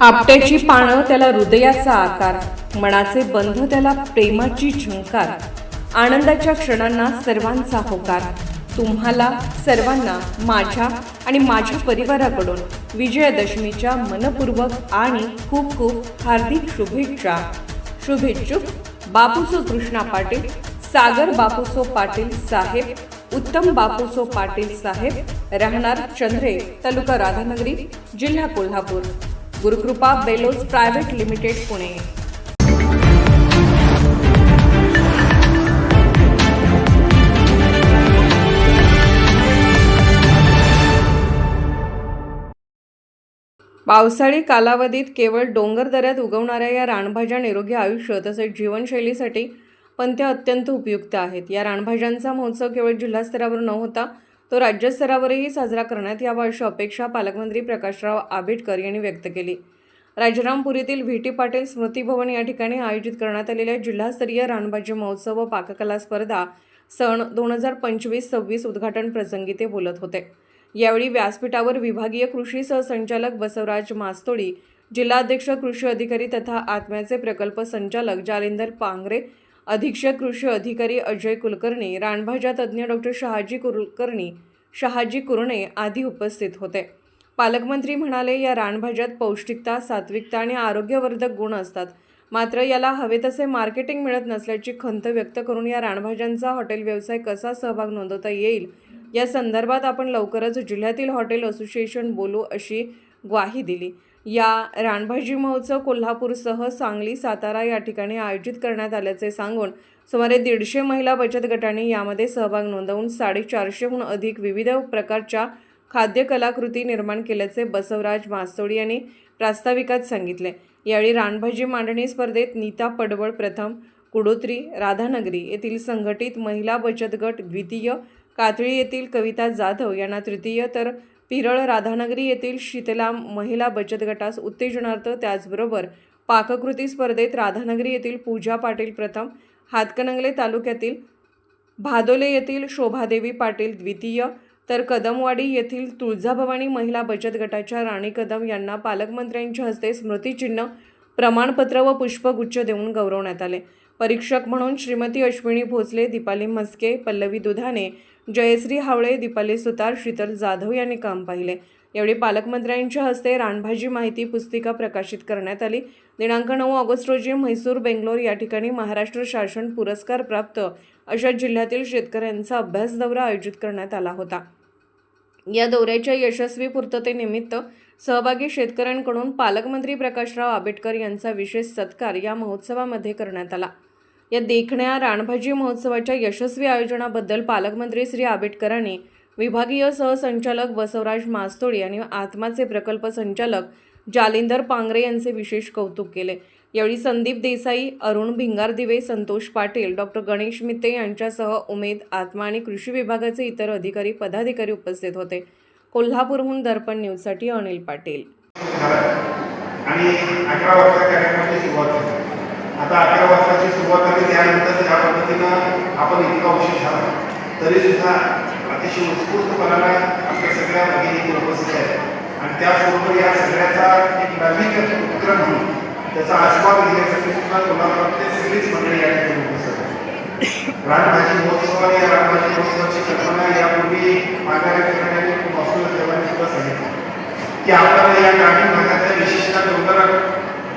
आपट्याची पानं त्याला हृदयाचा आकार मनाचे बंध त्याला प्रेमाची झुंकार आनंदाच्या क्षणांना सर्वांचा होकार. तुम्हाला सर्वांना माझ्या आणि माझ्या परिवाराकडून विजयादशमीच्या मनपूर्वक आणि खूप खूप हार्दिक शुभेच्छा. शुभेच्छुक बापूसो कृष्णा पाटील सागर बापूसो पाटील साहेब उत्तम बापूसो पाटील साहेब राहणार चंद्रे तालुका राधानगरी जिल्हा Kolhapur. Gurukrupa bellows private limited Pune. पावसाळी कालावधीत केवळ डोंगर दऱ्यात उगवणाऱ्या या रानभाज्या निरोगी आयुष्य तसेच जीवनशैलीसाठी पण त्या अत्यंत उपयुक्त आहेत. या रानभाज्यांचा महोत्सव केवळ जिल्हास्तरावर न होता तो राज्यस्तरावरही साजरा करण्यात यावा अशी अपेक्षा पालकमंत्री प्रकाशराव आंबेडकर यांनी व्यक्त केली. राजारामपुरीतील व्ही. टी. पाटील स्मृतीभवन या ठिकाणी आयोजित करण्यात आलेल्या जिल्हास्तरीय रानभाजी महोत्सव व पाककला स्पर्धा सण दोन हजार पंचवीस सव्वीस उद्घाटन प्रसंगी ते बोलत होते. यावेळी व्यासपीठावर विभागीय कृषी सहसंचालक बसवराज मास्तोळी जिल्हाध्यक्ष कृषी अधिकारी तथा आत्म्याचे प्रकल्प संचालक जालिंदर पांगरे अधीक्षक कृषी अधिकारी अजय कुलकर्णी रानभाज्या तज्ज्ञ डॉक्टर शहाजी कुलकर्णी शहाजी कुरणे आदी उपस्थित होते. पालकमंत्री म्हणाले या रानभाज्यात पौष्टिकता सात्विकता आणि आरोग्यवर्धक गुण असतात. मात्र याला हवे तसे मार्केटिंग मिळत नसल्याची खंत व्यक्त करून या रानभाज्यांचा हॉटेल व्यवसाय कसा सहभाग नोंदवता येईल? या संदर्भात आपण लवकरच जिल्ह्यातील हॉटेल असोसिएशन बोलू अशी ग्वाही दिली. या रानभाजी महोत्सव कोल्हापूरसह सांगली सातारा या ठिकाणी आयोजित करण्यात आल्याचे सांगून सुमारे दीडशे महिला बचत गटांनी यामध्ये सहभाग नोंदवून साडेचारशेहून अधिक विविध प्रकारच्या खाद्य कलाकृती निर्माण केल्याचे बसवराज मासोडी यांनी प्रास्ताविकात सांगितले. यावेळी रानभाजी मांडणी स्पर्धेत नीता पडवळ प्रथम कुडोत्री राधानगरी येथील संघटित महिला बचत गट द्वितीय कातळी येथील कविता जाधव यांना तृतीय तर पिरळ राधानगरी येथील शीतला महिला बचत गटास उत्तेजनार्थ त्याचबरोबर पाककृती स्पर्धेत राधानगरी येथील पूजा पाटील प्रथम हातकणंगले तालुक्यातील भादोले येथील शोभादेवी पाटील द्वितीय तर कदमवाडी येथील तुळजाभवानी महिला बचत गटाच्या राणी कदम यांना पालकमंत्र्यांच्या हस्ते स्मृतिचिन्ह प्रमाणपत्र व पुष्पगुच्छ देऊन गौरवण्यात आले. परीक्षक म्हणून श्रीमती अश्विनी भोसले दीपाली म्हस्के पल्लवी दुधाने जयश्री हावळे दीपाली सुतार शीतल जाधव यांनी काम पाहिले. यावेळी पालकमंत्र्यांच्या हस्ते रानभाजी माहिती पुस्तिका प्रकाशित करण्यात आली. दिनांक नऊ ऑगस्ट रोजी म्हैसूर बेंगलोर या ठिकाणी महाराष्ट्र शासन पुरस्कार प्राप्त अशा जिल्ह्यातील शेतकऱ्यांचा अभ्यास दौरा आयोजित करण्यात आला होता. या दौऱ्याच्या यशस्वी पूर्ततेनिमित्त सहभागी शेतकऱ्यांकडून पालकमंत्री प्रकाशराव आंबेडकर यांचा विशेष सत्कार या महोत्सवामध्ये करण्यात आला. या देखण्या रानभाजी महोत्सवाच्या यशस्वी आयोजनाबद्दल पालकमंत्री श्री आंबेडकरांनी विभागीय सहसंचालक बसवराज मास्तोडी आणि आत्माचे प्रकल्प संचालक जालिंदर पांगरे यांचे विशेष कौतुक केले. यावेळी संदीप देसाई अरुण भिंगारदिवे संतोष पाटील डॉक्टर गणेश मित्ते यांच्यासह उमेद आत्मा आणि कृषी विभागाचे इतर अधिकारी पदाधिकारी उपस्थित होते. कोल्हापूरहून दर्पण न्यूजसाठी अनिल पाटील. आणि अकरा आता अकरा वाजताची सुरुवात झाली त्यानंतर ज्या पद्धतीनं आपण इतका उशीर झाला. तरी सुद्धा अतिशय उत्स्फूर्तपणाने आपल्या सगळ्या भगिनी इथे उपस्थित आहेत. आणि त्याचबरोबर या सगळ्याचा एक नवीन उपक्रम म्हणून त्याचा आस्वाद घेण्यासाठी सुद्धा कोल्हापुरातले सगळीच मंडळी या ठिकाणी उपस्थित आहेत. रानभाजी महोत्सव आणि या रानभाजी महोत्सवाची कल्पना यापूर्वी मागाऱ्या खूप वास्तू देवाने सुद्धा सांगितलं. की आपल्याला या ग्रामीण भागातल्या विशेषतः डोंगर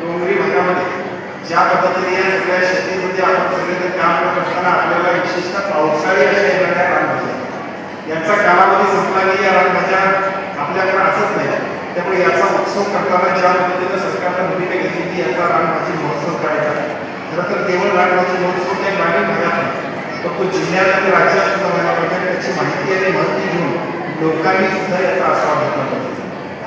डोंगरी भागामध्ये ज्या पद्धतीने या सगळ्या शेतीमध्ये आपण सगळे काम करत असताना आपल्याला विशेषतः पावसाळी अशा येणाऱ्या रानभाज्या. यांचा कालावधी संपला की या रानभाज्या आपल्याकडे असत नाही. त्यामुळे याचा उत्सव करताना ज्या पद्धतीनं सरकारनं भूमिका घेतली की याचा रानभाजी महोत्सव करायचा. खरं तर केवळ रानभाजी महोत्सव त्या ग्रामीण भागात नाही. तर तो जिल्ह्यात आणि राज्यात सुद्धा व्हायला पाहिजे त्याची माहिती आणि माहिती घेऊन लोकांनी सुद्धा याचा आस्वाद घेतला पाहिजे.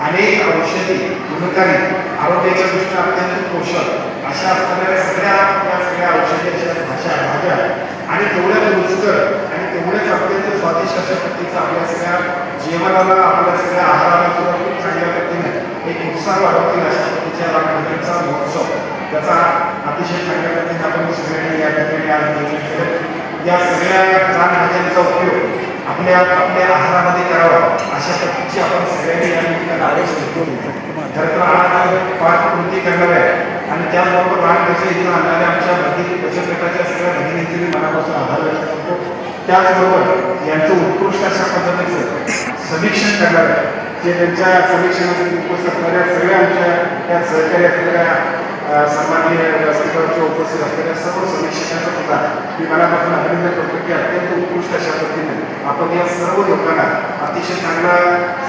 अनेक औषधी गुणकारी आरोग्याच्या दृष्टीने अत्यंत पोषक अशा असणाऱ्या सगळ्या या सगळ्या औषधाच्या भाषा भाज्या आणि तेवढ्याच रुचकर आणि तेवढ्याच अत्यंत स्वादिष्ट अशा पद्धतीचं आपल्या सगळ्या जीवनाला आपल्या सगळ्या आहाराला सुद्धा खूप चांगल्या पद्धतीने एक उत्साह वाढवतील अशा पद्धतीच्या रामभजनचा महोत्सव. त्याचा अतिशय चांगल्या पद्धतीने आपण सगळ्यांनी या ठिकाणी आज नियोजन केलं. या सगळ्या रानभाज्यांचा उपयोग आपल्या आपल्या आहारामध्ये करावा अशा पद्धतीची आपण सगळ्यांनी या निमित्तानं आदेश देतो. खरं तर आज पाच कृती करणार आहे. आणि त्याचबरोबर लहान पैसे इथून आणणाऱ्या आमच्या भगिनी बचत गटाच्या सगळ्या भगिनींचे मी मनापासून आभार व्यक्त करतो. त्याचबरोबर यांचं उत्कृष्ट अशा पद्धतीचं समीक्षण करणार आहे. जे त्यांच्या समीक्षणासाठी उपस्थित असणाऱ्या सगळ्या आमच्या त्या सहकार्या सगळ्या सामान्य सन्माननीय उपस्थित असलेल्या सर्व समीक्षकांचा सुद्धा मी मनापासून अभिनंदन करतो की अत्यंत उत्कृष्ट अशा पद्धतीने आपण या सर्व लोकांना अतिशय चांगला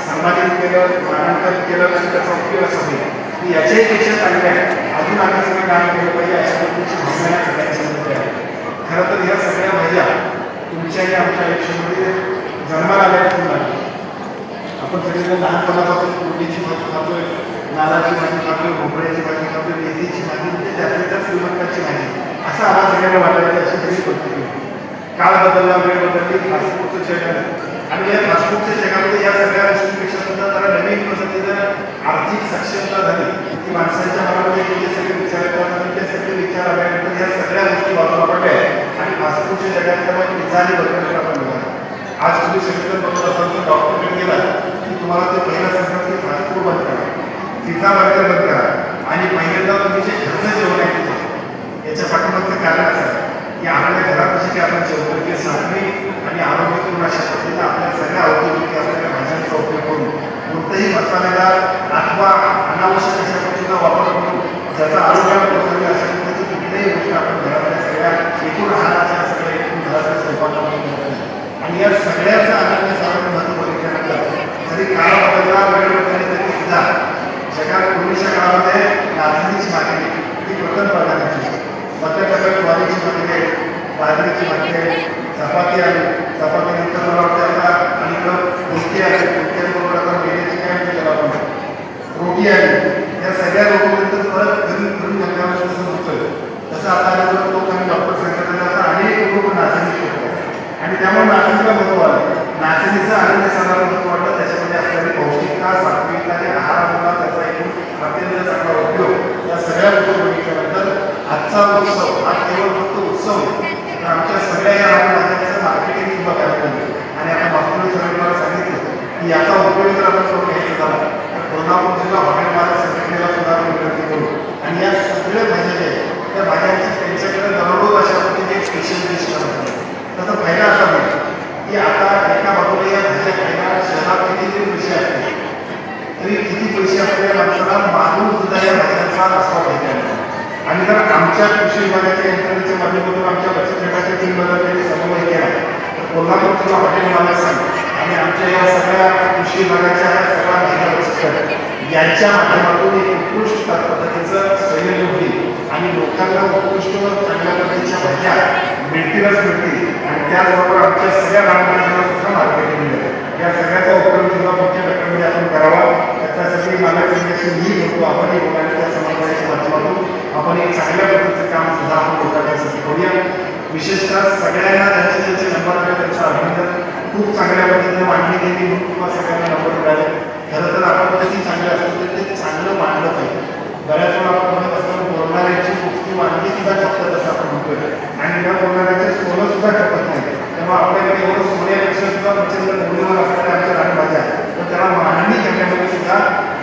सन्मानित केलं मानांकन केलं आणि त्याचा उपयोग असा होईल. याच्याही पेक्षा चांगले आहे. अजून आम्ही सगळं काम केलं पाहिजे अशा पद्धतीची भावना या सगळ्यांच्या मध्ये आहे. खरं तर ह्या सगळ्या भाज्या तुमच्याही आमच्या आयुष्यामध्ये जन्माला आल्या तुम्हाला आपण सगळेजण लहानपणापासून कोंडीची भाजी खातोय नारळाची भाजी खातोय भोपळ्याची भाजी खातोय मेथीची भाजी म्हणजे जास्तीत जास्त श्रीमंताची भाजी असं आम्हाला सगळ्यांना वाटायचं अशी तरी पद्धती काळ बदलला वेळ बदलली फास्ट फूडचं आहे आणि या फास्टफूडच्या जगामध्ये या सगळ्या गोष्टींपेक्षा सुद्धा जरा नवीन पद्धतीनं आर्थिक सक्षमता झाली. ती माणसांच्या मनामध्ये जे सगळे विचार करतात आणि ते सगळे विचार आल्यानंतर या सगळ्या गोष्टी बाजूला पडल्या आणि फास्टफूडच्या जगात त्यामुळे पिझ्झा आणि आपण मिळाला. आज तुम्ही सगळीकडे बघत असाल तर डॉक्टरकडे गेला की तुम्हाला ते पहिला सांगतात की फास्ट बंद करा. पिझ्झा बर्गर बंद करा. आणि पहिल्यांदा तुम्ही जे घरचं जेवण आहे याच्या पाठीमागचं कारण असं की आपल्या घरापाशी आपण चौकटी ते सात्विक आणि आरोग्यपूर्ण अशा पद्धतीने आपल्या सगळ्या औद्योगिक असलेल्या भाज्यांचा उपयोग करून कोणतंही मसालेदार अथवा अनावश्यक अशा पद्धतीचा वापर करून ज्याचा आरोग्याला होईल अशा पद्धतीची कुठल्याही गोष्ट आपण घरातल्या सगळ्या एकूण आहाराच्या सगळ्या एकूण घरातल्या स्वयंपाकामध्ये करत नाही. आणि या सगळ्याचं आनंद साधन महत्त्व बघितल्यानंतर जरी काळ बदलला वेळ बदलली तरी सुद्धा जगात पूर्वीच्या काळामध्ये नाचणीची मागणी ही प्रथम प्रकारची टप्प्याटप्प्यात ज्वारीची मागणी आहे बाजरीची मागणी आहे चपाती आली चपातीनंतर मला वाटतं आता अलीकडं कुस्ती आली कुस्त्यांबरोबर आता मेथीची काय म्हणते त्याला आपण रोटी आली या सगळ्या रोटीनंतर परत घरी घरी जगण्यावर कसं होतं तसं आता आल्यावर तो काही डॉक्टर सांगितलं आता अनेक लोक नाचणी शिकतात आणि त्यामुळे नाचणीला महत्त्व आलं नाचणीचं आनंद सणाला महत्त्व वाटलं त्याच्यामध्ये असणारी पौष्टिकता सात्विकता आणि आहार होता त्याचा एकूण अत्यंत चांगला उपयोग या सगळ्या गोष्टी बघितल्यानंतर आजचा उत्सव हा केवळ फक्त उत्सव तर आमच्या सगळ्या या राहण्याचं मार्केटिंग सुद्धा करायला पाहिजे आणि आता मास्तुरी सगळ्यांना सांगितलं की याचा उपयोग जर आपण करून घ्यायचा झाला कोल्हापूर जिल्हा हॉटेल मालक संघटनेला सुद्धा आपण विनंती करू. आणि या सगळ्या भाज्या ज्या आहेत त्या भाज्यांची त्यांच्याकडे दररोज अशा पद्धतीने एक स्पेशल डिश करतात त्याचा फायदा असा होईल की आता एका बाजूला या भाज्या खायला शहरात किती जरी पैसे असते. तरी किती पैसे असलेल्या माणसाला मागून सुद्धा या भाज्यांचा रस्ता पाहिजे आणि जर आमच्या कृषी विभागाच्या यंत्रणेच्या माध्यमातून आमच्या बचत गटाच्या टीमबद्दल त्यांनी समन्वय केला तर कोल्हापूर जिल्हा हॉटेल मालक संघ आणि आमच्या या सगळ्या कृषी विभागाच्या सगळ्या अधिकारी बचत यांच्या माध्यमातून एक उत्कृष्ट पद्धतीचं संयोजन होईल. आणि लोकांना उत्कृष्ट चांगल्या पद्धतीच्या भाज्या मिळतीलच मिळतील. आणि त्याचबरोबर आमच्या सगळ्या ग्रामपंचायतीला सुद्धा मार्केटिंग मिळेल. या सगळ्याचा उपयोग सुद्धा मुख्य गटामध्ये आपण करावा. त्याच्यासाठी मला त्यांच्याशी मी होतो आपण एक लोकांच्या समाजाच्या माध्यमातून आपण एक चांगल्या पद्धतीचं काम सुद्धा आपण लोकांच्यासाठी करूया. विशेषतः सोन्यापेक्षा सुद्धा प्रचंड मूल्यवान रानभाज्या तर त्याला मांडणी करण्यामध्ये सुद्धा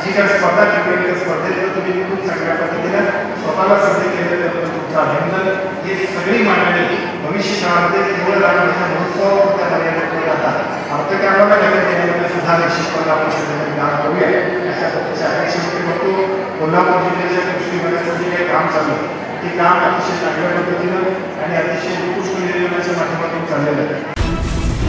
जी काय स्पर्धा टिकलेली आहे स्पर्धेत तुम्ही खूप चांगल्या पद्धतीने स्वतःला सिद्ध केलं त्याबद्दल तुमचं अभिनंदन ही सगळी मांडणी भविष्य काळामध्ये केवळ रानभाज्या महोत्सव त्या मर्यादित राहतात अर्थकारणाला नवीन देण्यामध्ये सुद्धा निश्चितपणे आपण सगळ्यांनी काम करूया अशा पद्धतीच्या अपेक्षेमध्ये बघतो कोल्हापूर जिल्ह्याच्या कृषी जे काही काम चालू ते काम अतिशय चांगल्या पद्धतीनं आणि अतिशय उत्कृष्ट नियोजनाच्या माध्यमातून चाललेलं आहे.